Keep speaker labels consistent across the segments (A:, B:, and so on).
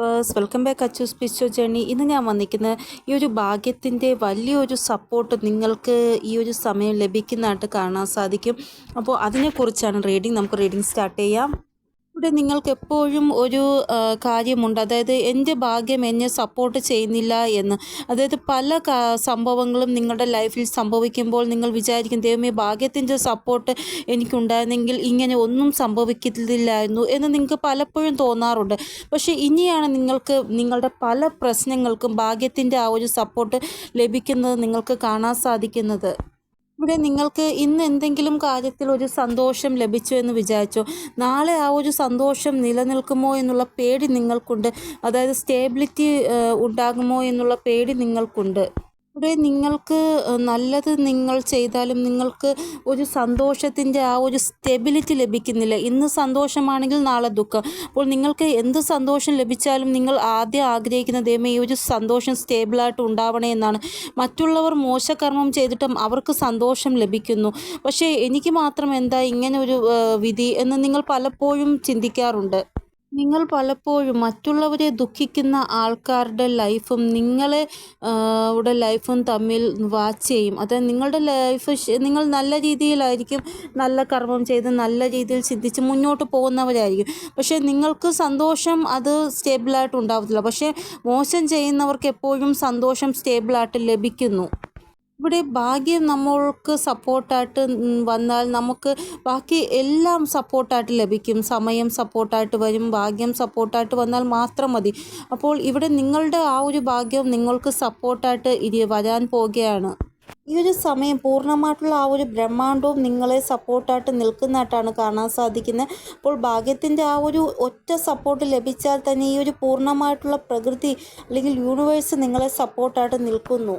A: Lovers welcome back Achu Spichu journey ഇന്ന് ഞാൻ വന്നിരിക്കുന്നത് ഈ ഒരു ഭാഗ്യത്തിന്റെ വലിയൊരു സപ്പോർട്ട് നിങ്ങൾക്ക് ഈ ഒരു സമയം ലഭിക്കുന്നതായിട്ട് കാണാൻ സാധിക്കും. അപ്പോൾ അതിനെക്കുറിച്ചാണ് റീഡിങ് നമുക്ക് റീഡിങ് സ്റ്റാർട്ട് ചെയ്യാം. ഇവിടെ നിങ്ങൾക്ക് എപ്പോഴും ഒരു കാര്യമുണ്ട്. അതായത് എന്റെ ഭാഗ്യം എന്നെ സപ്പോർട്ട് ചെയ്യുന്നില്ല എന്ന്. അതായത് പല സംഭവങ്ങളും നിങ്ങളുടെ ലൈഫിൽ സംഭവിക്കുമ്പോൾ നിങ്ങൾ വിചാരിക്കും ദൈവമേ ഭാഗ്യത്തിന്റെ സപ്പോർട്ട് എനിക്കുണ്ടായിരുന്നെങ്കിൽ ഇങ്ങനെ ഒന്നും സംഭവിക്കത്തില്ലായിരുന്നു എന്ന് നിങ്ങൾക്ക് പലപ്പോഴും തോന്നാറുണ്ട്. പക്ഷേ ഇനിയാണ് നിങ്ങൾക്ക് നിങ്ങളുടെ പല പ്രശ്നങ്ങൾക്കും ഭാഗ്യത്തിന്റെ ആ ഒരു സപ്പോർട്ട് ലഭിക്കുന്നത് നിങ്ങൾക്ക് കാണാൻ സാധിക്കുന്നത്. ഇവിടെ നിങ്ങൾക്ക് ഇന്ന് എന്തെങ്കിലും കാര്യത്തിൽ ഒരു സന്തോഷം ലഭിച്ചു എന്ന് വിചാരിച്ചോ? നാളെ ആ ഒരു സന്തോഷം നിലനിൽക്കുമോ എന്നുള്ള പേടി നിങ്ങൾക്കുണ്ട്. അതായത് സ്റ്റേബിലിറ്റി ഉണ്ടാകുമോ എന്നുള്ള പേടി നിങ്ങൾക്കുണ്ട്. ഇവിടെ നിങ്ങൾക്ക് നല്ലത് നിങ്ങൾ ചെയ്താലും നിങ്ങൾക്ക് ഒരു സന്തോഷത്തിന്റെ ആ ഒരു സ്റ്റെബിലിറ്റി ലഭിക്കുന്നില്ല. ഇന്ന് സന്തോഷമാണെങ്കിൽ നാളെ ദുഃഖം. അപ്പോൾ നിങ്ങൾക്ക് എന്ത് സന്തോഷം ലഭിച്ചാലും നിങ്ങൾ ആദ്യം ആഗ്രഹിക്കുന്ന ദൈവമേ ഈ ഒരു സന്തോഷം സ്റ്റേബിളായിട്ട് ഉണ്ടാവണേ എന്നാണ്. മറ്റുള്ളവർ മോശകർമ്മം ചെയ്തിട്ടും അവർക്ക് സന്തോഷം ലഭിക്കുന്നു. പക്ഷേ എനിക്ക് മാത്രം എന്താ ഇങ്ങനെ ഒരു വിധി എന്ന് നിങ്ങൾ പലപ്പോഴും ചിന്തിക്കാറുണ്ട്. നിങ്ങൾ പലപ്പോഴും മറ്റുള്ളവരെ ദുഃഖിക്കുന്ന ആൾക്കാരുടെ ലൈഫും നിങ്ങളെ യുടെ ലൈഫും തമ്മിൽ വാച്ച് ചെയ്യും. അതായത് നിങ്ങളുടെ ലൈഫ് നിങ്ങൾ നല്ല രീതിയിലായിരിക്കും നല്ല കർമ്മം ചെയ്ത് നല്ല രീതിയിൽ ചിന്തിച്ച് മുന്നോട്ട് പോകുന്നവരായിരിക്കും. പക്ഷേ നിങ്ങൾക്ക് സന്തോഷം അത് സ്റ്റേബിളായിട്ട് ഉണ്ടാവത്തില്ല. പക്ഷേ മോശം ചെയ്യുന്നവർക്ക് എപ്പോഴും സന്തോഷം സ്റ്റേബിളായിട്ട് ലഭിക്കുന്നു. ഇവിടെ ഭാഗ്യം നമ്മൾക്ക് സപ്പോർട്ടായിട്ട് വന്നാൽ നമുക്ക് ബാക്കി എല്ലാം സപ്പോർട്ടായിട്ട് ലഭിക്കും. സമയം സപ്പോർട്ടായിട്ട് വരും. ഭാഗ്യം സപ്പോർട്ടായിട്ട് വന്നാൽ മാത്രം മതി. അപ്പോൾ ഇവിടെ നിങ്ങളുടെ ആ ഒരു ഭാഗ്യം നിങ്ങൾക്ക് സപ്പോർട്ടായിട്ട് ഇരി വരാൻ പോകുകയാണ് ഈ ഒരു സമയം പൂർണമായിട്ടുള്ള ആ ഒരു ബ്രഹ്മാണ്ടവും നിങ്ങളെ സപ്പോർട്ടായിട്ട് നിൽക്കുന്നതായിട്ടാണ് കാണാൻ സാധിക്കുന്നത്. അപ്പോൾ ഭാഗ്യത്തിന്റെ ആ ഒരു ഒറ്റ സപ്പോർട്ട് ലഭിച്ചാൽ തന്നെ ഈ ഒരു പൂർണമായിട്ടുള്ള പ്രകൃതി അല്ലെങ്കിൽ യൂണിവേഴ്സ് നിങ്ങളെ സപ്പോർട്ടായിട്ട് നിൽക്കുന്നു.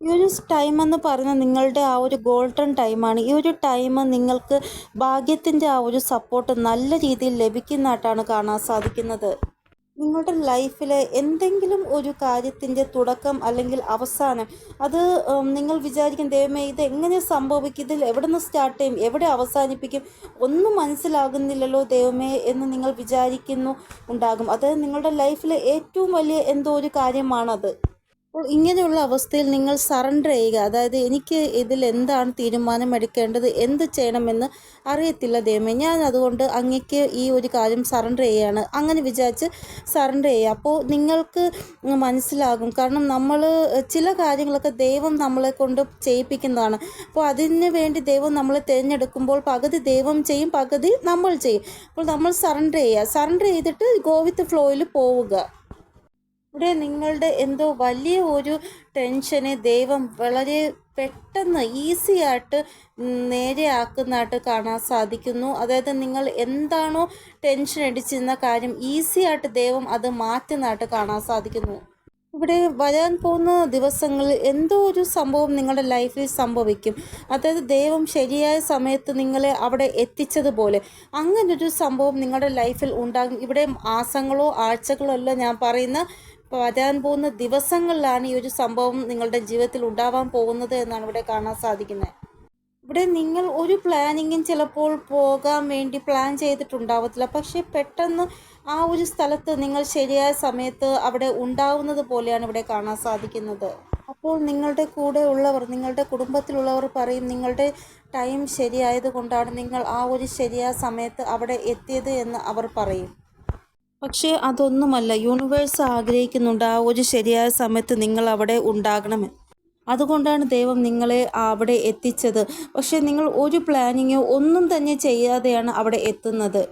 A: ഈ ഒരു ടൈം എന്ന് പറയുന്നത് നിങ്ങളുടെ ആ ഒരു ഗോൾഡൻ ടൈമാണ് ഈ ഒരു ടൈം നിങ്ങൾക്ക് ഭാഗ്യത്തിന്റെ ആ ഒരു സപ്പോർട്ട് നല്ല രീതിയിൽ ലഭിക്കുന്നതായിട്ടാണ് കാണാൻ സാധിക്കുന്നത്. നിങ്ങളുടെ ലൈഫിലെ എന്തെങ്കിലും ഒരു കാര്യത്തിന്റെ തുടക്കം അല്ലെങ്കിൽ അവസാനം അത് നിങ്ങൾ വിചാരിക്കും ദൈവമേ ഇത് എങ്ങനെ സംഭവിക്കും ഇതിൽ എവിടെ നിന്ന് സ്റ്റാർട്ട് ചെയ്യും എവിടെ അവസാനിപ്പിക്കും ഒന്നും മനസ്സിലാകുന്നില്ലല്ലോ ദൈവമേ എന്ന് നിങ്ങൾ വിചാരിക്കുന്നു ഉണ്ടാകും. അത് നിങ്ങളുടെ ലൈഫിലെ ഏറ്റവും വലിയ എന്തോ ഒരു കാര്യമാണത്. അപ്പോൾ ഇങ്ങനെയുള്ള അവസ്ഥയിൽ നിങ്ങൾ സറണ്ടർ ചെയ്യുക. അതായത് എനിക്ക് ഇതിൽ എന്താണ് തീരുമാനം എടുക്കേണ്ടത് എന്ത് ചെയ്യണമെന്ന് അറിയത്തില്ല ദൈവമേ. ഞാൻ അതുകൊണ്ട് അങ്ങക്ക് ഈ ഒരു കാര്യം സറണ്ടർ ചെയ്യുകയാണ്. അങ്ങനെ വിചാരിച്ച് സറണ്ടർ ചെയ്യുക. അപ്പോൾ നിങ്ങൾക്ക് മനസ്സിലാകും. കാരണം നമ്മൾ ചില കാര്യങ്ങളൊക്കെ ദൈവം നമ്മളെ കൊണ്ട് ചെയ്യിപ്പിക്കുന്നതാണ്. അപ്പോൾ അതിന് വേണ്ടി ദൈവം നമ്മളെ തിരഞ്ഞെടുക്കുമ്പോൾ പകുതി ദൈവം ചെയ്യും പകുതി നമ്മൾ ചെയ്യും. അപ്പോൾ നമ്മൾ സറണ്ടർ ചെയ്യുക. സറണ്ടർ ചെയ്തിട്ട് ഗോ വിത്ത് ഫ്ലോയിൽ പോവുക. ഇവിടെ നിങ്ങളുടെ എന്തോ വലിയ ഒരു ടെൻഷനെ ദൈവം വളരെ പെട്ടെന്ന് ഈസി ആയിട്ട് നേരെയാക്കുന്നതായിട്ട് കാണാൻ സാധിക്കുന്നു. അതായത് നിങ്ങൾ എന്താണോ ടെൻഷൻ അടിച്ചിരുന്ന കാര്യം ഈസി ആയിട്ട് ദൈവം അത് മാറ്റുന്നതായിട്ട് കാണാൻ സാധിക്കുന്നു. ഇവിടെ വരാൻ പോകുന്ന ദിവസങ്ങളിൽ എന്തോ ഒരു സംഭവം നിങ്ങളുടെ ലൈഫിൽ സംഭവിക്കും. അതായത് ദൈവം ശരിയായ സമയത്ത് നിങ്ങളെ അവിടെ എത്തിച്ചതുപോലെ അങ്ങനൊരു സംഭവം നിങ്ങളുടെ ലൈഫിൽ ഉണ്ടാകും. ഇവിടെ മാസങ്ങളോ ആഴ്ചകളോ അല്ല ഞാൻ പറയുന്ന വരാൻ പോകുന്ന ദിവസങ്ങളിലാണ് ഈ ഒരു സംഭവം നിങ്ങളുടെ ജീവിതത്തിൽ ഉണ്ടാവാൻ പോകുന്നത് എന്നാണ് ഇവിടെ കാണാൻ സാധിക്കുന്നത്. ഇവിടെ നിങ്ങൾ ഒരു പ്ലാനിങ്ങും ചിലപ്പോൾ പോകാൻ വേണ്ടി പ്ലാൻ ചെയ്തിട്ടുണ്ടാവത്തില്ല. പക്ഷേ പെട്ടെന്ന് ആ ഒരു സ്ഥലത്ത് നിങ്ങൾ ശരിയായ സമയത്ത് അവിടെ ഉണ്ടാവുന്നത് പോലെയാണ് ഇവിടെ കാണാൻ സാധിക്കുന്നത്. അപ്പോൾ നിങ്ങളുടെ കൂടെ ഉള്ളവർ നിങ്ങളുടെ കുടുംബത്തിലുള്ളവർ പറയും നിങ്ങളുടെ ടൈം ശരിയായത് കൊണ്ടാണ് നിങ്ങൾ ആ ഒരു ശരിയായ സമയത്ത് അവിടെ എത്തിയത് എന്ന് അവർ പറയും. പക്ഷേ അതൊന്നുമല്ല. യൂണിവേഴ്സ് ആഗ്രഹിക്കുന്നുണ്ട് ആ ഒരു ശരിയായ സമയത്ത് നിങ്ങൾ അവിടെ ഉണ്ടാകണമെന്ന്. അതുകൊണ്ടാണ് ദൈവം നിങ്ങളെ അവിടെ എത്തിച്ചത്. പക്ഷേ നിങ്ങൾ ഒരു പ്ലാനിങ്ങോ ഒന്നും തന്നെ ചെയ്യാതെയാണ് അവിടെ എത്തുന്നത്.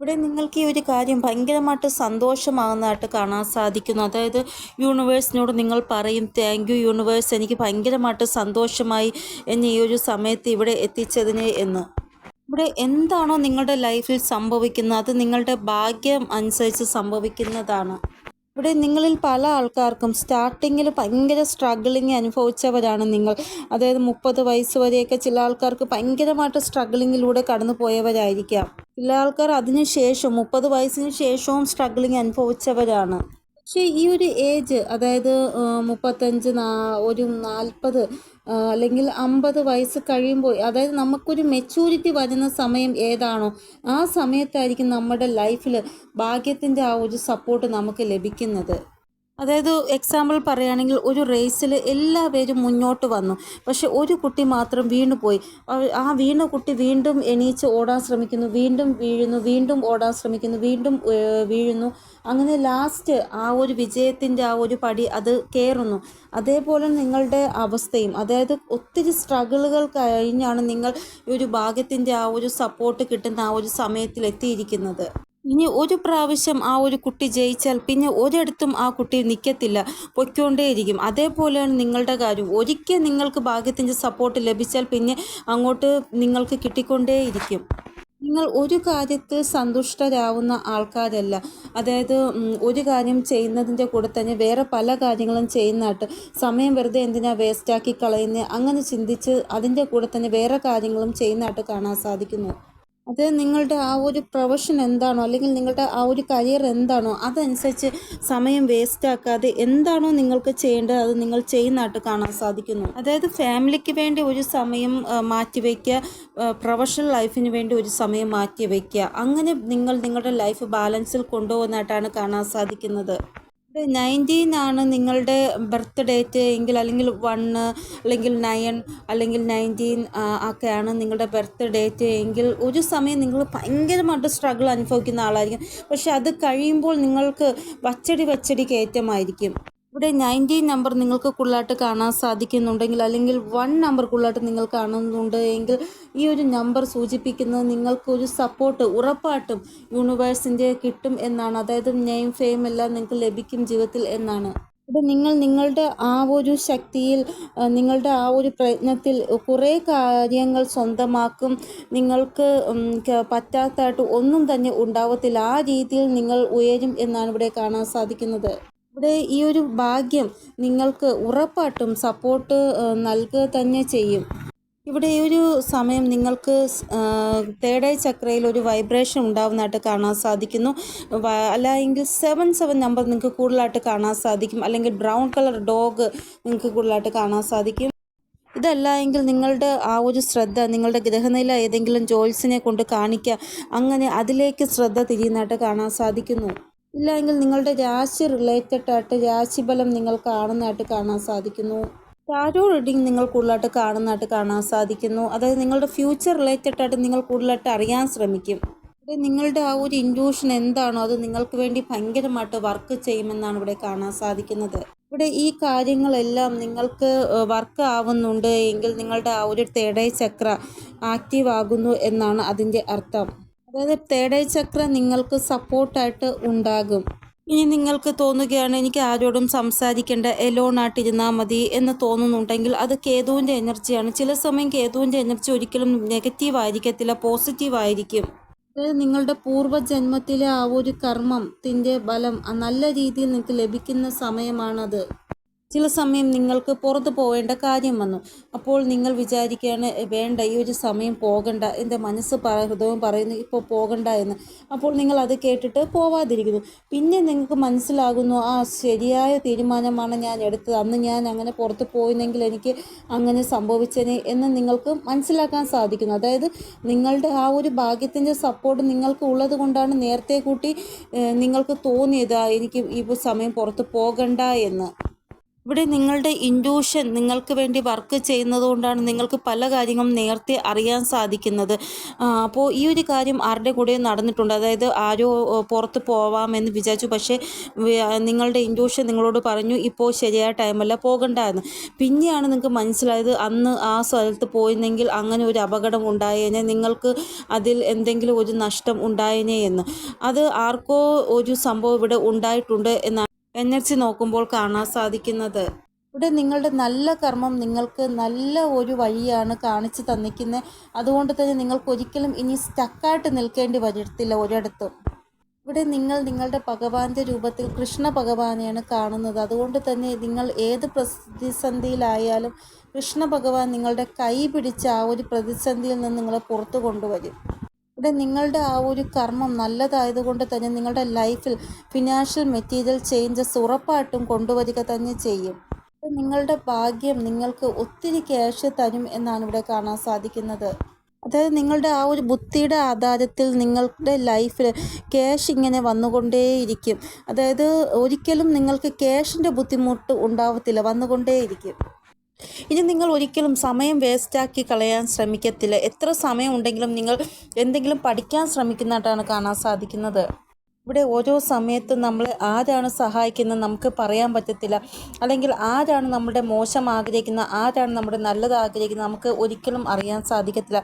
A: ഇവിടെ നിങ്ങൾക്ക് ഈ ഒരു കാര്യം ഭയങ്കരമായിട്ട് സന്തോഷമാകുന്നതായിട്ട് കാണാൻ സാധിക്കുന്നു. അതായത് യൂണിവേഴ്സിനോട് നിങ്ങൾ പറയും താങ്ക് യു യൂണിവേഴ്സ്. എനിക്ക് ഭയങ്കരമായിട്ട് സന്തോഷമായി എന്നെ ഈ ഒരു സമയത്ത് ഇവിടെ എത്തിച്ചതിന് എന്ന്. ഇവിടെ എന്താണോ നിങ്ങളുടെ ലൈഫിൽ സംഭവിക്കുന്നത്? അത് നിങ്ങളുടെ ഭാഗ്യം അനുസരിച്ച് സംഭവിക്കുന്നതാണ്. ഇവിടെ നിങ്ങളിൽ പല ആൾക്കാർക്കും സ്റ്റാർട്ടിങ്ങിൽ ഭയങ്കര സ്ട്രഗിളിങ് അനുഭവിച്ചവരാണ് നിങ്ങൾ. അതായത് മുപ്പത് വയസ്സ് വരെയൊക്കെ ചില ആൾക്കാർക്ക് ഭയങ്കരമായിട്ട് സ്ട്രഗിളിങ്ങിലൂടെ കടന്നു പോയവരായിരിക്കാം. ചില ആൾക്കാർ അതിന് ശേഷം മുപ്പത് വയസ്സിന് ശേഷവും സ്ട്രഗിളിങ് അനുഭവിച്ചവരാണ്. പക്ഷേ ഈ ഒരു ഏജ് അതായത് മുപ്പത്തഞ്ച് നാ ഒരു നാൽപ്പത് അല്ലെങ്കിൽ അമ്പത് വയസ്സ് കഴിയുമ്പോൾ അതായത് നമുക്കൊരു മെച്യൂരിറ്റി വരുന്ന സമയം ഏതാണോ ആ സമയത്തായിരിക്കും നമ്മുടെ ലൈഫിൽ ഭാഗ്യത്തിന്റെ ആ ഒരു സപ്പോർട്ട് നമുക്ക് ലഭിക്കുന്നത്. അതായത് എക്സാമ്പിൾ പറയുകയാണെങ്കിൽ ഒരു റേസിൽ എല്ലാവരും മുന്നോട്ട് വന്നു. പക്ഷെ ഒരു കുട്ടി മാത്രം വീണു പോയി. ആ വീണ കുട്ടി വീണ്ടും എണീച്ച് ഓടാൻ ശ്രമിക്കുന്നു. വീണ്ടും വീഴുന്നു. വീണ്ടും ഓടാൻ ശ്രമിക്കുന്നു. വീണ്ടും വീഴുന്നു. അങ്ങനെ ലാസ്റ്റ് ആ ഒരു വിജയത്തിന്റെ ആ ഒരു പടി അത് കയറുന്നു അതേപോലെ നിങ്ങളുടെ അവസ്ഥയും അതായത് ഒത്തിരി സ്ട്രഗിളുകൾ കഴിഞ്ഞാണ് നിങ്ങൾ ഒരു ഭാഗ്യത്തിന്റെ ആ ഒരു സപ്പോർട്ട് കിട്ടുന്ന ആ ഒരു സമയത്തിൽ എത്തിയിരിക്കുന്നത് ഇനി ഒരു പ്രാവശ്യം ആ ഒരു കുട്ടി ജയിച്ചാൽ പിന്നെ ഒരിടത്തും ആ കുട്ടി നിൽക്കത്തില്ല പൊയ്ക്കൊണ്ടേയിരിക്കും. അതേപോലെയാണ് നിങ്ങളുടെ കാര്യം. ഒരിക്കൽ നിങ്ങൾക്ക് ഭാഗ്യത്തിന്റെ സപ്പോർട്ട് ലഭിച്ചാൽ പിന്നെ അങ്ങോട്ട് നിങ്ങൾക്ക് കിട്ടിക്കൊണ്ടേയിരിക്കും. നിങ്ങൾ ഒരു കാര്യത്തിൽ സന്തുഷ്ടരാവുന്ന ആൾക്കാരല്ല. അതായത് ഒരു കാര്യം ചെയ്യുന്നതിന്റെ കൂടെ തന്നെ വേറെ പല കാര്യങ്ങളും ചെയ്യുന്നതായിട്ട് സമയം വെറുതെ എന്തിനാ വേസ്റ്റാക്കി കളയുന്നത് അങ്ങനെ ചിന്തിച്ച് അതിന്റെ കൂടെ തന്നെ വേറെ കാര്യങ്ങളും ചെയ്യുന്നതായിട്ട് കാണാൻ സാധിക്കുന്നു. അത് നിങ്ങളുടെ ആ ഒരു പ്രൊഫഷൻ എന്താണോ അല്ലെങ്കിൽ നിങ്ങളുടെ ആ ഒരു കരിയർ എന്താണോ അതനുസരിച്ച് സമയം വേസ്റ്റ് ആക്കാതെ എന്താണോ നിങ്ങൾക്ക് ചെയ്യേണ്ടത് അത് നിങ്ങൾ ചെയ്യുന്നതായിട്ട് കാണാൻ സാധിക്കുന്നു. അതായത് ഫാമിലിക്ക് വേണ്ടി ഒരു സമയം മാറ്റിവെക്കുക പ്രൊഫഷണൽ ലൈഫിന് വേണ്ടി ഒരു സമയം മാറ്റിവെക്കുക അങ്ങനെ നിങ്ങൾ നിങ്ങളുടെ ലൈഫ് ബാലൻസിൽ കൊണ്ടുപോകുന്നതായിട്ടാണ് കാണാൻ സാധിക്കുന്നത്. നയന്റീൻ ആണ് നിങ്ങളുടെ ബർത്ത് ഡേറ്റ് എങ്കിൽ അല്ലെങ്കിൽ വണ്ണ് അല്ലെങ്കിൽ നയൻ അല്ലെങ്കിൽ നയന്റീൻ ഒക്കെയാണ് നിങ്ങളുടെ ബർത്ത് ഡേറ്റ് എങ്കിൽ ഒരു സമയം നിങ്ങൾ ഭയങ്കരമായിട്ട് സ്ട്രഗിൾ അനുഭവിക്കുന്ന ആളായിരിക്കും. പക്ഷെ അത് കഴിയുമ്പോൾ നിങ്ങൾക്ക് വച്ചടി വച്ചടി കയറ്റമായിരിക്കും ഇവിടെ നയന്റീൻ നമ്പർ നിങ്ങൾക്ക് കൂടുതലായിട്ട് കാണാൻ സാധിക്കുന്നുണ്ടെങ്കിൽ അല്ലെങ്കിൽ വൺ നമ്പർ കൂടുതലായിട്ട് നിങ്ങൾ കാണുന്നുണ്ട് എങ്കിൽ ഈ ഒരു നമ്പർ സൂചിപ്പിക്കുന്നത് നിങ്ങൾക്ക് ഒരു സപ്പോർട്ട് ഉറപ്പായിട്ടും യൂണിവേഴ്സിന്റെ കിട്ടും എന്നാണ്. അതായത് നെയിം ഫെയിം എല്ലാം നിങ്ങൾക്ക് ലഭിക്കും ജീവിതത്തിൽ എന്നാണ്. ഇവിടെ നിങ്ങൾ നിങ്ങളുടെ ആ ഒരു ശക്തിയിൽ നിങ്ങളുടെ ആ ഒരു പ്രയത്നത്തിൽ കുറേ കാര്യങ്ങൾ സ്വന്തമാക്കും. നിങ്ങൾക്ക് പറ്റാത്തതായിട്ട് ഒന്നും തന്നെ ഉണ്ടാവത്തില്ല. ആ രീതിയിൽ നിങ്ങൾ ഉയരും എന്നാണ് ഇവിടെ കാണാൻ സാധിക്കുന്നത്. ഇവിടെ ഈ ഒരു ഭാഗ്യം നിങ്ങൾക്ക് ഉറപ്പായിട്ടും സപ്പോർട്ട് നൽകുക തന്നെ ചെയ്യും. ഇവിടെ ഈ ഒരു സമയം നിങ്ങൾക്ക് തേർഡ് ചക്രയിൽ ഒരു വൈബ്രേഷൻ ഉണ്ടാവുന്നതായിട്ട് കാണാൻ സാധിക്കുന്നു. അല്ല അല്ലെങ്കിൽ സെവൻ സെവൻ നമ്പർ നിങ്ങൾക്ക് കൂടുതലായിട്ട് കാണാൻ സാധിക്കും. അല്ലെങ്കിൽ ബ്രൗൺ കളർ ഡോഗ് നിങ്ങൾക്ക് കൂടുതലായിട്ട് കാണാൻ സാധിക്കും. ഇതല്ല എങ്കിൽ നിങ്ങളുടെ ആ ഒരു ശ്രദ്ധ നിങ്ങളുടെ ഗ്രഹനില ഏതെങ്കിലും ജോൽസിനെ കൊണ്ട് കാണിക്കുക. അങ്ങനെ അതിലേക്ക് ശ്രദ്ധ തിരിയുന്നതായിട്ട് കാണാൻ സാധിക്കുന്നു. ഇല്ല എങ്കിൽ നിങ്ങളുടെ രാശി റിലേറ്റഡ് ആയിട്ട് രാശിഫലം നിങ്ങൾ കാണുന്നതായിട്ട് കാണാൻ സാധിക്കുന്നു. ടാരോ റീഡിങ് നിങ്ങൾ കൂടുതലായിട്ട് കാണുന്നതായിട്ട് കാണാൻ സാധിക്കുന്നു. അതായത് നിങ്ങളുടെ ഫ്യൂച്ചർ റിലേറ്റഡ് ആയിട്ട് നിങ്ങൾ കൂടുതലായിട്ട് അറിയാൻ ശ്രമിക്കും. നിങ്ങളുടെ ആ ഒരു ഇൻഡ്യൂഷൻ എന്താണോ അത് നിങ്ങൾക്ക് വേണ്ടി ഭയങ്കരമായിട്ട് വർക്ക് ചെയ്യുമെന്നാണ് ഇവിടെ കാണാൻ സാധിക്കുന്നത്. ഇവിടെ ഈ കാര്യങ്ങളെല്ലാം നിങ്ങൾക്ക് വർക്ക് ആവുന്നുണ്ട് എങ്കിൽ നിങ്ങളുടെ ആ ഒരു തേടൈ ചക്ര ആക്റ്റീവ് ആകുന്നു എന്നാണ് അതിന്റെ അർത്ഥം. അതായത് തേടൈ ചക്ര നിങ്ങൾക്ക് സപ്പോർട്ടായിട്ട് ഉണ്ടാകും. ഇനി നിങ്ങൾക്ക് തോന്നുകയാണ് എനിക്ക് ആരോടും സംസാരിക്കേണ്ട എലോണായിട്ടിരുന്നാൽ മതി എന്ന് തോന്നുന്നുണ്ടെങ്കിൽ അത് കേതുവിന്റെ എനർജിയാണ് ചില സമയം കേതുവിന്റെ എനർജി ഒരിക്കലും നെഗറ്റീവ് ആയിരിക്കത്തില്ല പോസിറ്റീവ് ആയിരിക്കും. അതായത് നിങ്ങളുടെ പൂർവജന്മത്തിലെ ആ ഒരു കർമ്മത്തിന്റെ ബലം നല്ല രീതിയിൽ നിങ്ങൾക്ക് ലഭിക്കുന്ന സമയമാണത്. ചില സമയം നിങ്ങൾക്ക് പുറത്ത് പോകേണ്ട കാര്യം വന്നു. അപ്പോൾ നിങ്ങൾ വിചാരിക്കുകയാണ് "എ, വേണ്ട ഈ ഒരു സമയം പോകണ്ട എന്റെ മനസ്സ് പറ ഹൃദയം പറയുന്നു ഇപ്പോൾ പോകണ്ട എന്ന്. അപ്പോൾ നിങ്ങൾ അത് കേട്ടിട്ട് പോവാതിരിക്കുന്നു. പിന്നെ നിങ്ങൾക്ക് മനസ്സിലാകുന്നു ആ ശരിയായ തീരുമാനമാണ് ഞാൻ എടുത്തത്. അന്ന് ഞാൻ അങ്ങനെ പുറത്ത് പോയിരുന്നെങ്കിൽ എനിക്ക് അങ്ങനെ സംഭവിച്ചേനെ എന്ന് നിങ്ങൾക്ക് മനസ്സിലാക്കാൻ സാധിക്കുന്നു. അതായത് നിങ്ങളുടെ ആ ഒരു ഭാഗ്യത്തിന്റെ സപ്പോർട്ട് നിങ്ങൾക്ക് ഉള്ളത് കൊണ്ടാണ് നേരത്തെ കൂട്ടി നിങ്ങൾക്ക് തോന്നിയത് എനിക്ക് ഈ സമയം പുറത്ത് പോകണ്ട എന്ന്. ഇവിടെ നിങ്ങളുടെ ഇൻഡ്യൂഷൻ നിങ്ങൾക്ക് വേണ്ടി വർക്ക് ചെയ്യുന്നതുകൊണ്ടാണ് നിങ്ങൾക്ക് പല കാര്യങ്ങളും നേരത്തെ അറിയാൻ സാധിക്കുന്നത്. അപ്പോൾ ഈ ഒരു കാര്യം ആരുടെ കൂടെ നടന്നിട്ടുണ്ട്? അതായത് ആരോ പുറത്ത് പോവാമെന്ന് വിചാരിച്ചു. പക്ഷേ നിങ്ങളുടെ ഇൻഡ്യൂഷൻ നിങ്ങളോട് പറഞ്ഞു ഇപ്പോൾ ശരിയായ ടൈമല്ല പോകണ്ട എന്ന്. പിന്നെയാണ് നിങ്ങൾക്ക് മനസ്സിലായത് അന്ന് ആ സ്ഥലത്ത് പോയിരുന്നെങ്കിൽ അങ്ങനെ ഒരു അപകടം ഉണ്ടായേനെ നിങ്ങൾക്ക് അതിൽ എന്തെങ്കിലും ഒരു നഷ്ടം ഉണ്ടായേനെ എന്ന്. അത് ആർക്കോ ഒരു സംഭവം ഇവിടെ ഉണ്ടായിട്ടുണ്ട് എന്നാണ് എനർജി നോക്കുമ്പോൾ കാണാൻ സാധിക്കുന്നത്. ഇവിടെ നിങ്ങളുടെ നല്ല കർമ്മം നിങ്ങൾക്ക് നല്ല ഒരു വഴിയാണ് കാണിച്ചു തന്നിക്കുന്നത് അതുകൊണ്ട് തന്നെ നിങ്ങൾക്ക് ഒരിക്കലും ഇനി സ്റ്റക്കായിട്ട് നിൽക്കേണ്ടി വരത്തില്ല ഒരിടത്തും. ഇവിടെ നിങ്ങൾ നിങ്ങളുടെ ഭഗവാന്റെ രൂപത്തിൽ കൃഷ്ണ ഭഗവാനെയാണ് കാണുന്നത്. അതുകൊണ്ട് തന്നെ നിങ്ങൾ ഏത് പ്രതിസന്ധിയിലായാലും കൃഷ്ണ ഭഗവാൻ നിങ്ങളുടെ കൈ പിടിച്ച് ആ ഒരു പ്രതിസന്ധിയിൽ നിന്ന് നിങ്ങളെ പുറത്തു കൊണ്ടുവരും. ഇവിടെ നിങ്ങളുടെ ആ ഒരു കർമ്മം നല്ലതായതുകൊണ്ട് തന്നെ നിങ്ങളുടെ ലൈഫിൽ ഫിനാൻഷ്യൽ മെറ്റീരിയൽ ചേഞ്ചസ് ഉറപ്പായിട്ടും കൊണ്ടുവരിക തന്നെ ചെയ്യും. നിങ്ങളുടെ ഭാഗ്യം നിങ്ങൾക്ക് ഒത്തിരി ക്യാഷ് തരും എന്നാണ് ഇവിടെ കാണാൻ സാധിക്കുന്നത്. അതായത് നിങ്ങളുടെ ആ ഒരു ബുദ്ധിയുടെ ആധാരത്തിൽ നിങ്ങളുടെ ലൈഫിൽ ക്യാഷ് ഇങ്ങനെ വന്നുകൊണ്ടേയിരിക്കും. അതായത് ഒരിക്കലും നിങ്ങൾക്ക് ക്യാഷിന്റെ ബുദ്ധിമുട്ട് ഉണ്ടാവത്തില്ല വന്നുകൊണ്ടേയിരിക്കും. ഇനി നിങ്ങൾ ഒരിക്കലും സമയം വേസ്റ്റാക്കി കളയാൻ ശ്രമിക്കത്തില്ല. എത്ര സമയം ഉണ്ടെങ്കിലും നിങ്ങൾ എന്തെങ്കിലും പഠിക്കാൻ ശ്രമിക്കുന്നതായിട്ടാണ് കാണാൻ സാധിക്കുന്നത്. ഇവിടെ ഓരോ സമയത്തും നമ്മൾ ആരാണ് സഹായിക്കുന്നത് നമുക്ക് പറയാൻ പറ്റത്തില്ല. അല്ലെങ്കിൽ ആരാണ് നമ്മുടെ മോശം ആഗ്രഹിക്കുന്നത് ആരാണ് നമ്മുടെ നല്ലത് ആഗ്രഹിക്കുന്നത് നമുക്ക് ഒരിക്കലും അറിയാൻ സാധിക്കത്തില്ല.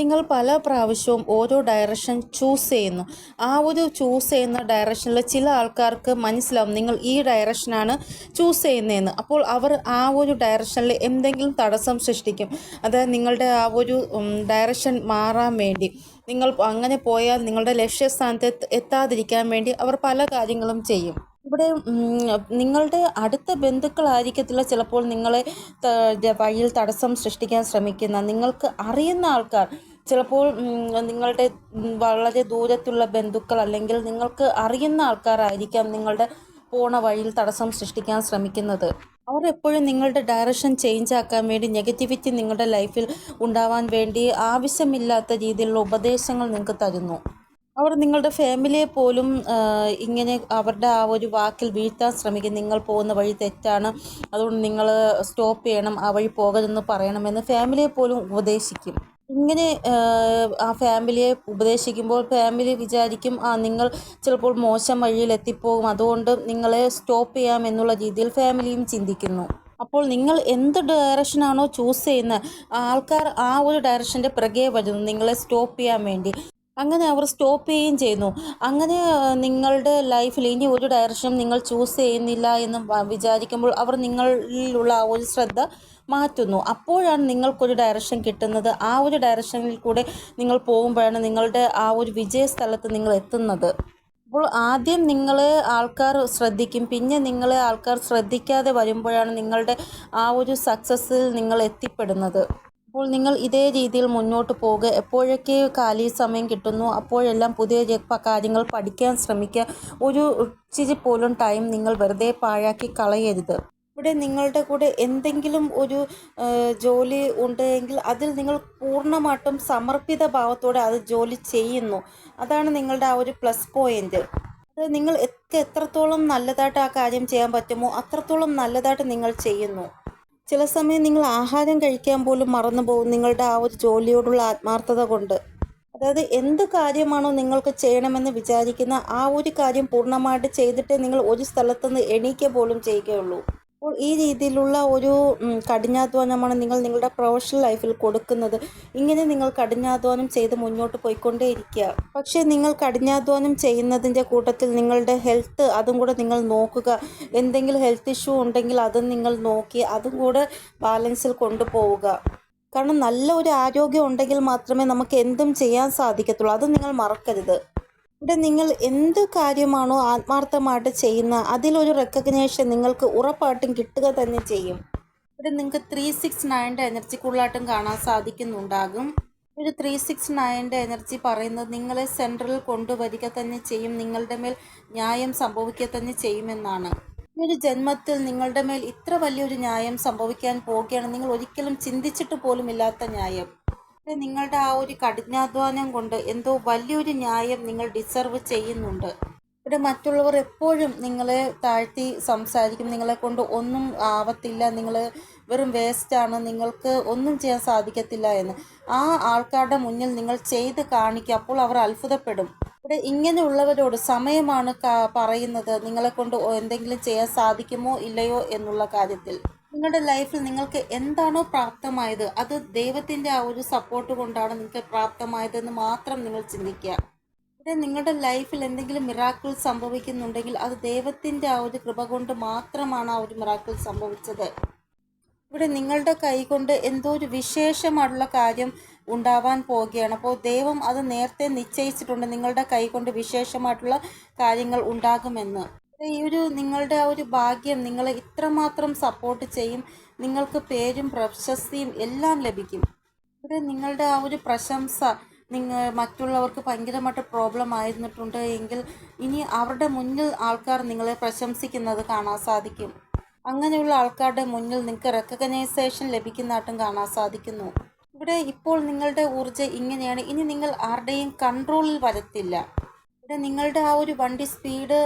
A: നിങ്ങൾ പല പ്രാവശ്യവും ഓരോ ഡയറക്ഷൻ ചൂസ് ചെയ്യുന്നു. ആ ഒരു ചൂസ് ചെയ്യുന്ന ഡയറക്ഷനിൽ ചില ആൾക്കാർക്ക് മനസ്സിലാവും നിങ്ങൾ ഈ ഡയറക്ഷനാണ് ചൂസ് ചെയ്യുന്നതെന്ന്. അപ്പോൾ അവർ ആ ഒരു ഡയറക്ഷനിൽ എന്തെങ്കിലും തടസ്സം സൃഷ്ടിക്കും. അതായത് നിങ്ങളുടെ ആ ഒരു ഡയറക്ഷൻ മാറാൻ വേണ്ടി. നിങ്ങൾ അങ്ങനെ പോയാൽ നിങ്ങളുടെ ലക്ഷ്യസ്ഥാനത്ത് എത്താതിരിക്കാൻ വേണ്ടി അവർ പല കാര്യങ്ങളും ചെയ്യും. ഇവിടെ നിങ്ങളുടെ അടുത്ത ബന്ധുക്കളായിരിക്കത്തില്ല ചിലപ്പോൾ നിങ്ങളെ വഴിയിൽ തടസ്സം സൃഷ്ടിക്കാൻ ശ്രമിക്കുന്ന. നിങ്ങൾക്ക് അറിയുന്ന ആൾക്കാർ ചിലപ്പോൾ നിങ്ങളുടെ വളരെ ദൂരത്തുള്ള ബന്ധുക്കൾ അല്ലെങ്കിൽ നിങ്ങൾക്ക് അറിയുന്ന ആൾക്കാരായിരിക്കാം നിങ്ങളുടെ പോണ വഴിയിൽ തടസ്സം സൃഷ്ടിക്കാൻ ശ്രമിക്കുന്നത്. അവർ എപ്പോഴും നിങ്ങളുടെ ഡയറക്ഷൻ ചേഞ്ച് ആക്കാൻ വേണ്ടി നെഗറ്റിവിറ്റി നിങ്ങളുടെ ലൈഫിൽ ഉണ്ടാവാൻ വേണ്ടി ആവശ്യമില്ലാത്ത രീതിയിലുള്ള ഉപദേശങ്ങൾ നിങ്ങൾക്ക് തരുന്നു. അവർ നിങ്ങളുടെ ഫാമിലിയെ പോലും ഇങ്ങനെ അവരുടെ ആ ഒരു വാക്കിൽ വീഴ്ത്താൻ ശ്രമിക്കും. നിങ്ങൾ പോകുന്ന വഴി തെറ്റാണ്. അതുകൊണ്ട് നിങ്ങൾ സ്റ്റോപ്പ് ചെയ്യണം. ആ വഴി പോകരുതെന്ന് പറയണമെന്ന് ഫാമിലിയെ പോലും ഉപദേശിക്കും. ഇങ്ങനെ ആ, ഫാമിലിയെ ഉപദേശിക്കുമ്പോൾ ഫാമിലി വിചാരിക്കും ആ നിങ്ങൾ ചിലപ്പോൾ മോശം വഴിയിൽ എത്തിപ്പോകും. അതുകൊണ്ട് നിങ്ങളെ സ്റ്റോപ്പ് ചെയ്യാം എന്നുള്ള രീതിയിൽ ഫാമിലിയും ചിന്തിക്കുന്നു. അപ്പോൾ നിങ്ങൾ എന്ത് ഡയറക്ഷനാണോ ചൂസ് ചെയ്യുന്നത് ആൾക്കാർ ആ ഒരു ഡയറക്ഷന്റെ പിറകെ വരുന്നു. നിങ്ങളെ സ്റ്റോപ്പ് ചെയ്യാൻ വേണ്ടി. അങ്ങനെ അവർ സ്റ്റോപ്പ് ചെയ്യുകയും ചെയ്യുന്നു. അങ്ങനെ നിങ്ങളുടെ ലൈഫിൽ ഇനി ഒരു ഡയറക്ഷനും നിങ്ങൾ ചൂസ് ചെയ്യുന്നില്ല എന്ന് വിചാരിക്കുമ്പോൾ അവർ നിങ്ങളിലുള്ള ആ ഒരു ശ്രദ്ധ മാറ്റുന്നു. അപ്പോഴാണ് നിങ്ങൾക്കൊരു ഡയറക്ഷൻ കിട്ടുന്നത്. ആ ഒരു ഡയറക്ഷനിൽ കൂടെ നിങ്ങൾ പോകുമ്പോഴാണ് നിങ്ങളുടെ ആ ഒരു വിജയ സ്ഥലത്ത് നിങ്ങൾ എത്തുന്നത്. അപ്പോൾ ആദ്യം നിങ്ങൾ ആൾക്കാർ ശ്രദ്ധിക്കും. പിന്നെ നിങ്ങൾ ആൾക്കാർ ശ്രദ്ധിക്കാതെ വരുമ്പോഴാണ് നിങ്ങളുടെ ആ ഒരു സക്സസ്സിൽ നിങ്ങൾ എത്തിപ്പെടുന്നത്. അപ്പോൾ നിങ്ങൾ ഇതേ രീതിയിൽ മുന്നോട്ട് പോകുക എപ്പോഴൊക്കെ കാലി സമയം കിട്ടുന്നു അപ്പോഴെല്ലാം പുതിയ കാര്യങ്ങൾ പഠിക്കാൻ ശ്രമിക്കുക. ഒരു ഇച്ചിരി പോലും ടൈം നിങ്ങൾ വെറുതെ പാഴാക്കി കളയരുത്. ഇവിടെ നിങ്ങളുടെ കൂടെ എന്തെങ്കിലും ഒരു ജോലി ജോലി ഉണ്ടെങ്കിൽ അതിൽ നിങ്ങൾ പൂർണമായിട്ടും സമർപ്പിത ഭാവത്തോടെ അത് ജോലി ചെയ്യുന്നു. അതാണ് നിങ്ങളുടെ ആ ഒരു പ്ലസ് പോയിന്റ്. നിങ്ങൾ എത്ര എത്രത്തോളം നല്ലതായിട്ട് ആ കാര്യം ചെയ്യാൻ പറ്റുമോ അത്രത്തോളം നല്ലതായിട്ട് നിങ്ങൾ ചെയ്യുന്നു. ചില സമയം നിങ്ങൾ ആഹാരം കഴിക്കാൻ പോലും മറന്നു പോകും നിങ്ങളുടെ ആ ഒരു ജോലിയോടുള്ള ആത്മാർത്ഥത കൊണ്ട്. അതായത് എന്ത് കാര്യമാണോ നിങ്ങൾക്ക് ചെയ്യണമെന്ന് വിചാരിക്കുന്ന ആ ഒരു കാര്യം പൂർണമായിട്ട് ചെയ്തിട്ടേ നിങ്ങൾ ഒരു സ്ഥലത്തുനിന്ന് എണീക്കുക പോലും ചെയ്യുകയുള്ളൂ. അപ്പോൾ ഈ രീതിയിലുള്ള ഒരു കഠിനാധ്വാനമാണ് നിങ്ങൾ നിങ്ങളുടെ പ്രൊഫഷണൽ ലൈഫിൽ കൊടുക്കുന്നത്. ഇങ്ങനെ നിങ്ങൾ കഠിനാധ്വാനം ചെയ്ത് മുന്നോട്ട് പോയിക്കൊണ്ടേയിരിക്കുക. പക്ഷേ നിങ്ങൾ കഠിനാധ്വാനം ചെയ്യുന്നതിന്റെ കൂട്ടത്തിൽ നിങ്ങളുടെ ഹെൽത്ത് അതും കൂടെ നിങ്ങൾ നോക്കുക. എന്തെങ്കിലും ഹെൽത്ത് ഇഷ്യൂ ഉണ്ടെങ്കിൽ അതും നിങ്ങൾ നോക്കി അതും കൂടെ ബാലൻസിൽ കൊണ്ടുപോവുക. കാരണം നല്ല ഒരു ആരോഗ്യം ഉണ്ടെങ്കിൽ മാത്രമേ നമുക്ക് എന്തും ചെയ്യാൻ സാധിക്കത്തുള്ളൂ. അത് നിങ്ങൾ മറക്കരുത്. ഇവിടെ നിങ്ങൾ എന്ത് കാര്യമാണോ ആത്മാർത്ഥമായിട്ട് ചെയ്യുന്ന അതിലൊരു റെക്കഗ്നേഷൻ നിങ്ങൾക്ക് ഉറപ്പായിട്ടും കിട്ടുക തന്നെ ചെയ്യും. ഇവിടെ നിങ്ങൾക്ക് ത്രീ സിക്സ് നയന്റെ എനർജി കൂടുതലായിട്ടും കാണാൻ സാധിക്കുന്നുണ്ടാകും. ഒരു ത്രീ സിക്സ് നയന്റെ എനർജി പറയുന്നത് നിങ്ങളെ സെൻട്രലിൽ കൊണ്ടുവരിക തന്നെ ചെയ്യും. നിങ്ങളുടെ മേൽ ന്യായം സംഭവിക്കുക തന്നെ ചെയ്യുമെന്നാണ്. ഒരു ജന്മത്തിൽ നിങ്ങളുടെ മേൽ ഇത്ര വലിയൊരു ന്യായം സംഭവിക്കാൻ പോവുകയാണ്. നിങ്ങൾ ഒരിക്കലും ചിന്തിച്ചിട്ട് പോലും ഇല്ലാത്ത ന്യായം. നിങ്ങളുടെ ആ ഒരു കഠിനാധ്വാനം കൊണ്ട് എന്തോ വലിയൊരു ന്യായം നിങ്ങൾ ഡിസർവ് ചെയ്യുന്നുണ്ട്. ഇവിടെ മറ്റുള്ളവർ എപ്പോഴും നിങ്ങളെ താഴ്ത്തി സംസാരിക്കും. നിങ്ങളെ കൊണ്ട് ഒന്നും ആവത്തില്ല. നിങ്ങൾ വെറും വേസ്റ്റാണ് നിങ്ങൾക്ക് ഒന്നും ചെയ്യാൻ സാധിക്കത്തില്ല എന്ന്. ആ ആൾക്കാരുടെ മുന്നിൽ നിങ്ങൾ ചെയ്ത് കാണിക്കുക. അപ്പോൾ അവർ അത്ഭുതപ്പെടും. ഇവിടെ ഇങ്ങനെയുള്ളവരോട് സമയമാണ് പറയുന്നത്. നിങ്ങളെ കൊണ്ട് എന്തെങ്കിലും ചെയ്യാൻ സാധിക്കുമോ ഇല്ലയോ എന്നുള്ള കാര്യത്തിൽ. നിങ്ങളുടെ ലൈഫിൽ നിങ്ങൾക്ക് എന്താണോ പ്രാപ്തമായത് അത് ദൈവത്തിന്റെ ആ ഒരു സപ്പോർട്ട് കൊണ്ടാണ് നിങ്ങൾക്ക് പ്രാപ്തമായതെന്ന് മാത്രം നിങ്ങൾ ചിന്തിക്കുക. ഇവിടെ നിങ്ങളുടെ ലൈഫിൽ എന്തെങ്കിലും മിറാക്കിൾ സംഭവിക്കുന്നുണ്ടെങ്കിൽ അത് ദൈവത്തിന്റെ ആ ഒരു കൃപ കൊണ്ട് മാത്രമാണ് ആ ഒരു മിറാക്കിൾ സംഭവിച്ചത്. ഇവിടെ നിങ്ങളുടെ കൈ കൊണ്ട് എന്തോ ഒരു വിശേഷമായിട്ടുള്ള കാര്യം ഉണ്ടാവാൻ പോവുകയാണ്. അപ്പോൾ ദൈവം അത് നേരത്തെ നിശ്ചയിച്ചിട്ടുണ്ട് നിങ്ങളുടെ കൈ കൊണ്ട് വിശേഷമായിട്ടുള്ള കാര്യങ്ങൾ ഉണ്ടാകുമെന്ന്. ഈ ഒരു നിങ്ങളുടെ ആ ഒരു ഭാഗ്യം നിങ്ങളെ ഇത്രമാത്രം സപ്പോർട്ട് ചെയ്യും നിങ്ങൾക്ക് പേരും പ്രശസ്തിയും എല്ലാം ലഭിക്കും. ഇവിടെ നിങ്ങളുടെ ആ ഒരു പ്രശംസ നിങ്ങൾ മറ്റുള്ളവർക്ക് ഭയങ്കരമായിട്ട് പ്രോബ്ലം ആയിരുന്നിട്ടുണ്ട് എങ്കിൽ ഇനി അവരുടെ മുന്നിൽ ആൾക്കാർ നിങ്ങളെ പ്രശംസിക്കുന്നത് കാണാൻ സാധിക്കും. അങ്ങനെയുള്ള ആൾക്കാരുടെ മുന്നിൽ നിങ്ങൾക്ക് റെക്കഗ്നൈസേഷൻ ലഭിക്കുന്നതായിട്ടും കാണാൻ സാധിക്കുന്നു. ഇവിടെ ഇപ്പോൾ നിങ്ങളുടെ ഊർജം ഇങ്ങനെയാണ്. ഇനി നിങ്ങൾ ആരുടെയും കൺട്രോളിൽ വരത്തില്ല. ഇവിടെ നിങ്ങളുടെ ആ ഒരു വണ്ടി സ്പീഡ്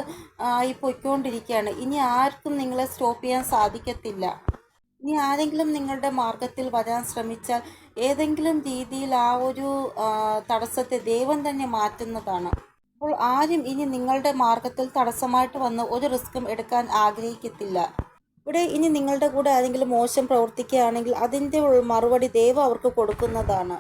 A: ആയി പോയിക്കൊണ്ടിരിക്കുകയാണ്. ഇനി ആർക്കും നിങ്ങളെ സ്റ്റോപ്പ് ചെയ്യാൻ സാധിക്കത്തില്ല. ഇനി ആരെങ്കിലും നിങ്ങളുടെ മാർഗത്തിൽ വരാൻ ശ്രമിച്ചാൽ ഏതെങ്കിലും രീതിയിൽ ആ ഒരു തടസ്സത്തെ ദൈവം തന്നെ മാറ്റുന്നതാണ്. അപ്പോൾ ആരും ഇനി നിങ്ങളുടെ മാർഗത്തിൽ തടസ്സമായിട്ട് വന്ന് ഒരു റിസ്ക്കും എടുക്കാൻ ആഗ്രഹിക്കത്തില്ല. ഇവിടെ ഇനി നിങ്ങളുടെ കൂടെ ആരെങ്കിലും മോശം പ്രവർത്തിക്കുകയാണെങ്കിൽ അതിന്റെ മറുപടി ദൈവം അവർക്ക് കൊടുക്കുന്നതാണ്.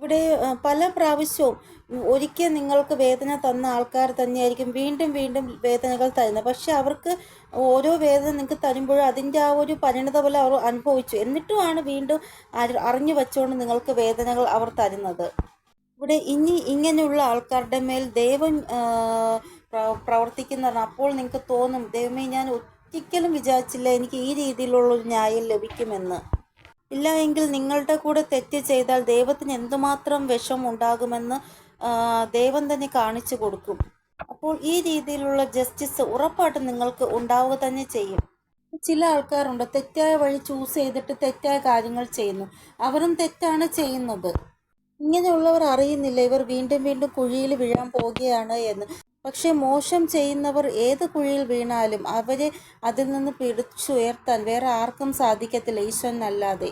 A: ഇവിടെ പല പ്രാവശ്യവും ഒരിക്കൽ നിങ്ങൾക്ക് വേദന തന്ന ആൾക്കാർ തന്നെയായിരിക്കും വീണ്ടും വീണ്ടും വേദനകൾ തരുന്നത്. പക്ഷെ അവർക്ക് ഓരോ വേദന നിങ്ങൾക്ക് തരുമ്പോഴും അതിന്റെ ആ ഒരു പരിണത പോലെ അവർ അനുഭവിച്ചു. എന്നിട്ടുമാണ് വീണ്ടും അറി- അറിഞ്ഞു വെച്ചുകൊണ്ട് നിങ്ങൾക്ക് വേദനകൾ അവർ തരുന്നത്. ഇവിടെ ഇനി ഇങ്ങനെയുള്ള ആൾക്കാരുടെ മേൽ ദൈവം പ്രവർത്തിക്കുന്ന പ്രവർത്തിക്കുന്നതാണ്. അപ്പോൾ നിങ്ങൾക്ക് തോന്നും ദൈവമേ ഞാൻ ഒരിക്കലും വിചാരിച്ചില്ല എനിക്ക് ഈ രീതിയിലുള്ള ഒരു ന്യായം ലഭിക്കുമെന്ന്. ഇല്ല എങ്കിൽ നിങ്ങളുടെ കൂടെ തെറ്റ് ചെയ്താൽ ദൈവത്തിന് എന്തുമാത്രം വിഷം ഉണ്ടാകുമെന്ന് ദൈവം തന്നെ കാണിച്ചു കൊടുക്കും. അപ്പോൾ ഈ രീതിയിലുള്ള ജസ്റ്റിസ് ഉറപ്പായിട്ടും നിങ്ങൾക്ക് ഉണ്ടാവുക തന്നെ ചെയ്യും. ചില ആൾക്കാരുണ്ട് തെറ്റായ വഴി ചൂസ് ചെയ്തിട്ട് തെറ്റായ കാര്യങ്ങൾ ചെയ്യുന്നു. അവരും തെറ്റാണ് ചെയ്യുന്നത്. ഇങ്ങനെയുള്ളവർ അറിയുന്നില്ല ഇവർ വീണ്ടും വീണ്ടും കുഴിയിൽ വീഴാൻ പോവുകയാണ് എന്ന്. പക്ഷേ മോശം ചെയ്യുന്നവർ ഏത് കുഴിയിൽ വീണാലും അവരെ അതിൽ നിന്ന് പിടിച്ചുയർത്താൻ വേറെ ആർക്കും സാധിക്കത്തില്ല ഈശ്വരനല്ലാതെ.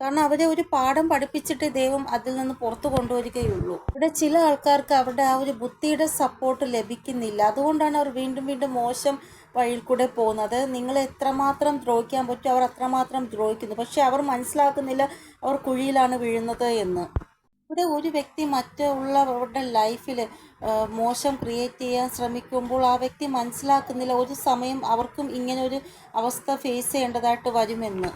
A: കാരണം അവരെ ഒരു പാഠം പഠിപ്പിച്ചിട്ട് ദൈവം അതിൽ നിന്ന് പുറത്തു കൊണ്ടുവരികയുള്ളൂ. ഇവിടെ ചില ആൾക്കാർക്ക് അവരുടെ ആ ഒരു ബുദ്ധിയുടെ സപ്പോർട്ട് ലഭിക്കുന്നില്ല. അതുകൊണ്ടാണ് അവർ വീണ്ടും വീണ്ടും മോശം വഴിയിൽ കൂടെ പോകുന്നത്. നിങ്ങൾ എത്രമാത്രം ദ്രോഹിക്കാൻ പറ്റും അവർ അത്രമാത്രം ദ്രോഹിക്കുന്നു. പക്ഷെ അവർ മനസ്സിലാക്കുന്നില്ല അവർ കുഴിയിലാണ് വീഴുന്നത് എന്ന്. ഇവിടെ ഒരു വ്യക്തി മറ്റുള്ളവരുടെ ലൈഫിൽ മോശം ക്രിയേറ്റ് ചെയ്യാൻ ശ്രമിക്കുമ്പോൾ ആ വ്യക്തി മനസ്സിലാക്കുന്നില്ല. ഒരു സമയം അവർക്കും ഇങ്ങനെ ഒരു അവസ്ഥ ഫേസ് ചെയ്യേണ്ടതായിട്ട് വരുമെന്ന്.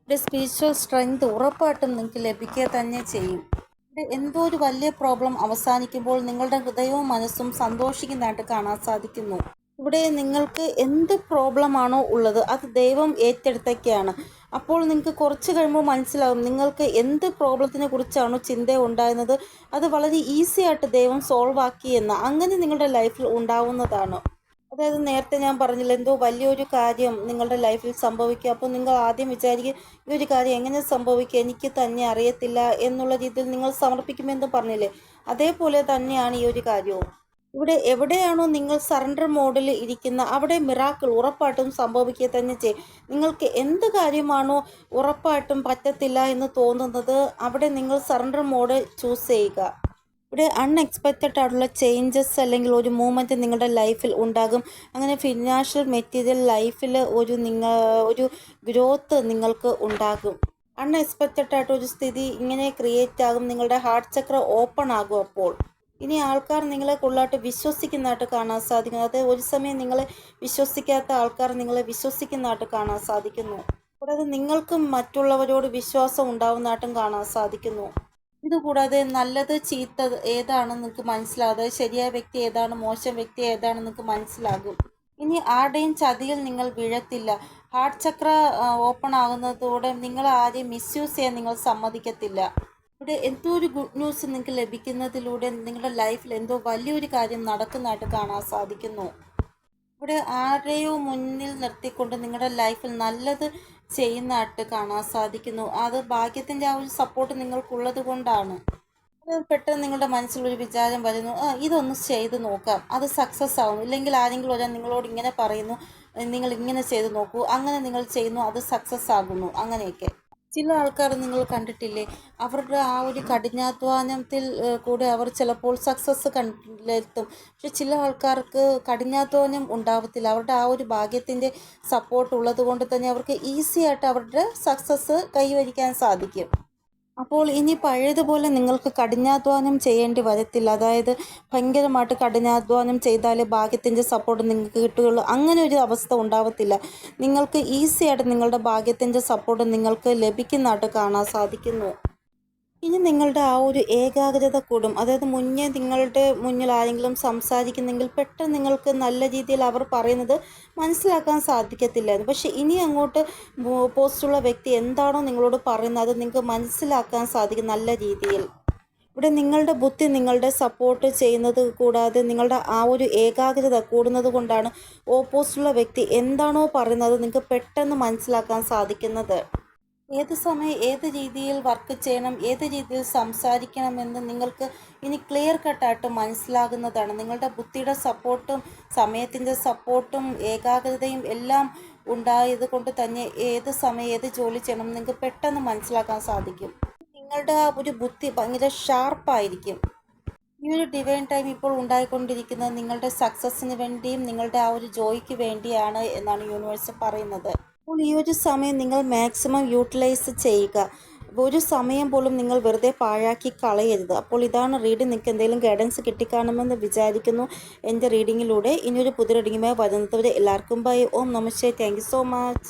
A: ഇവിടെ സ്പിരിച്വൽ സ്ട്രെങ്ത് ഉറപ്പായിട്ടും നിങ്ങൾക്ക് ലഭിക്കുക തന്നെ ചെയ്യും. എന്തോ ഒരു വലിയ പ്രോബ്ലം അവസാനിക്കുമ്പോൾ നിങ്ങളുടെ ഹൃദയവും മനസ്സും സന്തോഷിക്കുന്നതായിട്ട് കാണാൻ സാധിക്കുന്നു. ഇവിടെ നിങ്ങൾക്ക് എന്ത് പ്രോബ്ലമാണോ ഉള്ളത് അത് ദൈവം ഏറ്റെടുത്തൊക്കെയാണ് അപ്പോൾ നിങ്ങൾക്ക് കുറച്ച് കഴിയുമ്പോൾ മനസ്സിലാവും നിങ്ങൾക്ക് എന്ത് പ്രോബ്ലത്തിനെ കുറിച്ചാണോ ചിന്ത ഉണ്ടായിരുന്നത്. അത് വളരെ ഈസി ആയിട്ട് ദൈവം സോൾവ് ആക്കി എന്ന് അങ്ങനെ നിങ്ങളുടെ ലൈഫിൽ ഉണ്ടാവുന്നതാണ്. അതായത് നേരത്തെ ഞാൻ പറഞ്ഞില്ല എന്തോ വലിയൊരു കാര്യം നിങ്ങളുടെ ലൈഫിൽ സംഭവിക്കുക. അപ്പോൾ നിങ്ങൾ ആദ്യം വിചാരിക്കുക ഈ ഒരു കാര്യം എങ്ങനെ സംഭവിക്കുക? എനിക്ക് തന്നെ അറിയത്തില്ല എന്നുള്ള രീതിയിൽ നിങ്ങൾ സമർപ്പിക്കുമെന്ന് പറഞ്ഞില്ലേ? അതേപോലെ തന്നെയാണ് ഈ ഒരു കാര്യവും. ഇവിടെ എവിടെയാണോ നിങ്ങൾ സറണ്ടർ മോഡിൽ ഇരിക്കുന്ന അവിടെ മിറാക്കിൾ ഉറപ്പായിട്ടും സംഭവിക്കുക തന്നെ ചെയ്യും. നിങ്ങൾക്ക് എന്ത് കാര്യമാണോ ഉറപ്പായിട്ടും പറ്റത്തില്ല എന്ന് തോന്നുന്നത് അവിടെ നിങ്ങൾ സറണ്ടർ മോഡ് ചൂസ് ചെയ്യുക. ഇവിടെ അൺഎക്സ്പെക്റ്റഡ് ആയിട്ടുള്ള ചേഞ്ചസ് അല്ലെങ്കിൽ ഒരു മൂവ്മെന്റ് നിങ്ങളുടെ ലൈഫിൽ ഉണ്ടാകും. അങ്ങനെ ഫിനാൻഷ്യൽ മെറ്റീരിയൽ ലൈഫിൽ ഒരു നിങ്ങൾ ഒരു ഗ്രോത്ത് നിങ്ങൾക്ക് ഉണ്ടാകും. അൺഎക്സ്പെക്റ്റഡ് ആയിട്ട് ഒരു സ്ഥിതി ഇങ്ങനെ ക്രിയേറ്റ് ആകും. നിങ്ങളുടെ ഹാർട്ട് ചക്ര ഓപ്പൺ ആകും അപ്പോൾ. ഇനി ആൾക്കാർ നിങ്ങളെ കൂടുതലായിട്ട് വിശ്വസിക്കുന്നതായിട്ട് കാണാൻ സാധിക്കുന്നു. അത് ഒരു സമയം നിങ്ങളെ വിശ്വസിക്കാത്ത ആൾക്കാർ നിങ്ങളെ വിശ്വസിക്കുന്നതായിട്ട് കാണാൻ സാധിക്കുന്നു. കൂടാതെ നിങ്ങൾക്കും മറ്റുള്ളവരോട് വിശ്വാസം ഉണ്ടാവുന്നതായിട്ടും കാണാൻ സാധിക്കുന്നു. ഇതുകൂടാതെ നല്ലത് ചീത്ത ഏതാണെന്ന് നിങ്ങൾക്ക് മനസ്സിലാകാതെ ശരിയായ വ്യക്തി ഏതാണ് മോശം വ്യക്തി ഏതാണെന്ന് നിങ്ങൾക്ക് മനസ്സിലാകും. ഇനി ആരുടെയും ചതിയിൽ നിങ്ങൾ വീഴത്തില്ല. ഹാർട്ട് ചക്ര ഓപ്പൺ ആകുന്നതോടെ നിങ്ങൾ ആരെയും മിസ്യൂസ് ചെയ്യാൻ നിങ്ങൾ സമ്മതിക്കത്തില്ല. ഇവിടെ എന്തോ ഒരു ഗുഡ് ന്യൂസ് നിങ്ങൾക്ക് ലഭിക്കുന്നതിലൂടെ നിങ്ങളുടെ ലൈഫിൽ എന്തോ വലിയൊരു കാര്യം നടക്കുന്നതായിട്ട് കാണാൻ സാധിക്കുന്നു. ഇവിടെ ആരെയോ മുന്നിൽ നിർത്തിക്കൊണ്ട് നിങ്ങളുടെ ലൈഫിൽ നല്ലത് ചെയ്യുന്നതായിട്ട് കാണാൻ സാധിക്കുന്നു. അത് ഭാഗ്യത്തിന്റെ ആ ഒരു സപ്പോർട്ട് നിങ്ങൾക്കുള്ളത് കൊണ്ടാണ്. പെട്ടെന്ന് നിങ്ങളുടെ മനസ്സിലൊരു വിചാരം വരുന്നു ആ ഇതൊന്ന് ചെയ്ത് നോക്കാം. അത് സക്സസ് ആവും ഇല്ലെങ്കിൽ ആരെങ്കിലും ഒരാൾ നിങ്ങളോട് ഇങ്ങനെ പറയുന്നു നിങ്ങൾ ഇങ്ങനെ ചെയ്ത് നോക്കൂ. അങ്ങനെ നിങ്ങൾ ചെയ്യുന്നു അത് സക്സസ് ആകുന്നു. അങ്ങനെയൊക്കെ. ചില ആൾക്കാർ നിങ്ങൾ കണ്ടിട്ടില്ലേ? അവരുടെ ആ ഒരു കഠിനാധ്വാനത്തിൽ കൂടെ അവർ ചിലപ്പോൾ സക്സസ് കണ്ടെത്തും പക്ഷെ ചില ആൾക്കാർക്ക് കഠിനാധ്വാനം ഉണ്ടാവത്തില്ല. അവരുടെ ആ ഒരു ഭാഗ്യത്തിന്റെ സപ്പോർട്ട് ഉള്ളത് കൊണ്ട് തന്നെ അവർക്ക് ഈസി ആയിട്ട് അവരുടെ സക്സസ് കൈവരിക്കാൻ സാധിക്കും. അപ്പോൾ ഇനി പഴയതുപോലെ നിങ്ങൾക്ക് കഠിനാധ്വാനം ചെയ്യേണ്ടി വരത്തില്ല. അതായത് ഭയങ്കരമായിട്ട് കഠിനാധ്വാനം ചെയ്താൽ ഭാഗ്യത്തിന്റെ സപ്പോർട്ട് നിങ്ങൾക്ക് കിട്ടുകയുള്ളൂ. അങ്ങനെ ഒരു അവസ്ഥ ഉണ്ടാവത്തില്ല. നിങ്ങൾക്ക് ഈസിയായിട്ട് നിങ്ങളുടെ ഭാഗ്യത്തിന്റെ സപ്പോർട്ട് നിങ്ങൾക്ക് ലഭിക്കുന്നതായിട്ട് കാണാൻ സാധിക്കുന്നു. ഇനി നിങ്ങളുടെ ആ ഒരു ഏകാഗ്രത കൂടും. അതായത് മുന്നേ നിങ്ങളുടെ മുന്നിൽ ആരെങ്കിലും സംസാരിക്കുന്നെങ്കിൽ പെട്ടെന്ന് നിങ്ങൾക്ക് നല്ല രീതിയിൽ അവർ പറയുന്നത് മനസ്സിലാക്കാൻ സാധിക്കത്തില്ലായിരുന്നു പക്ഷെ ഇനി അങ്ങോട്ട് പോസ്റ്റുള്ള വ്യക്തി എന്താണോ നിങ്ങളോട് പറയുന്നത് അത് നിങ്ങൾക്ക് മനസ്സിലാക്കാൻ സാധിക്കും നല്ല രീതിയിൽ. ഇവിടെ നിങ്ങളുടെ ബുദ്ധി നിങ്ങളുടെ സപ്പോർട്ട് ചെയ്യുന്നത് കൂടാതെ നിങ്ങളുടെ ആ ഒരു ഏകാഗ്രത കൂടുന്നത് കൊണ്ടാണ് ഓപ്പോസിറ്റുള്ള വ്യക്തി എന്താണോ പറയുന്നത് നിങ്ങൾക്ക് പെട്ടെന്ന് മനസ്സിലാക്കാൻ സാധിക്കുന്നത്. ഏത് സമയം ഏത് രീതിയിൽ വർക്ക് ചെയ്യണം ഏത് രീതിയിൽ സംസാരിക്കണമെന്ന് നിങ്ങൾക്ക് ഇനി ക്ലിയർ കട്ടായിട്ട് മനസ്സിലാകുന്നതാണ്. നിങ്ങളുടെ ബുദ്ധിയുടെ സപ്പോർട്ടും സമയത്തിന്റെ സപ്പോർട്ടും ഏകാഗ്രതയും എല്ലാം ഉണ്ടായത് കൊണ്ട് തന്നെ ഏത് സമയം ഏത് ജോലി ചെയ്യണം നിങ്ങൾക്ക് പെട്ടെന്ന് മനസ്സിലാക്കാൻ സാധിക്കും. നിങ്ങളുടെ ആ ഒരു ബുദ്ധി ഭയങ്കര ഷാർപ്പായിരിക്കും ഈ ഒരു ഡിവൈൻ ടൈം ഇപ്പോൾ ഉണ്ടായിക്കൊണ്ടിരിക്കുന്നത് നിങ്ങളുടെ സക്സസ്സിന് വേണ്ടിയും നിങ്ങളുടെ ആ ഒരു ജോയിക്ക് വേണ്ടിയാണ് എന്നാണ് യൂണിവേഴ്സ് പറയുന്നത്. അപ്പോൾ ഈ ഒരു സമയം നിങ്ങൾ മാക്സിമം യൂട്ടിലൈസ് ചെയ്യുക. ഒരു സമയം പോലും നിങ്ങൾ വെറുതെ പാഴാക്കി കളയരുത്. അപ്പോൾ ഇതാണ് റീഡിംഗ് നിങ്ങൾക്ക് എന്തെങ്കിലും ഗൈഡൻസ് കിട്ടിക്കാണുമെന്ന് വിചാരിക്കുന്നു എന്റെ റീഡിങ്ങിലൂടെ ഇനിയൊരു പുതിയ റീഡിങ്ങുമായി വരുന്നതുവരെ എല്ലാവർക്കും ബൈ ഓം നമസ്തേ താങ്ക് സോ മച്ച്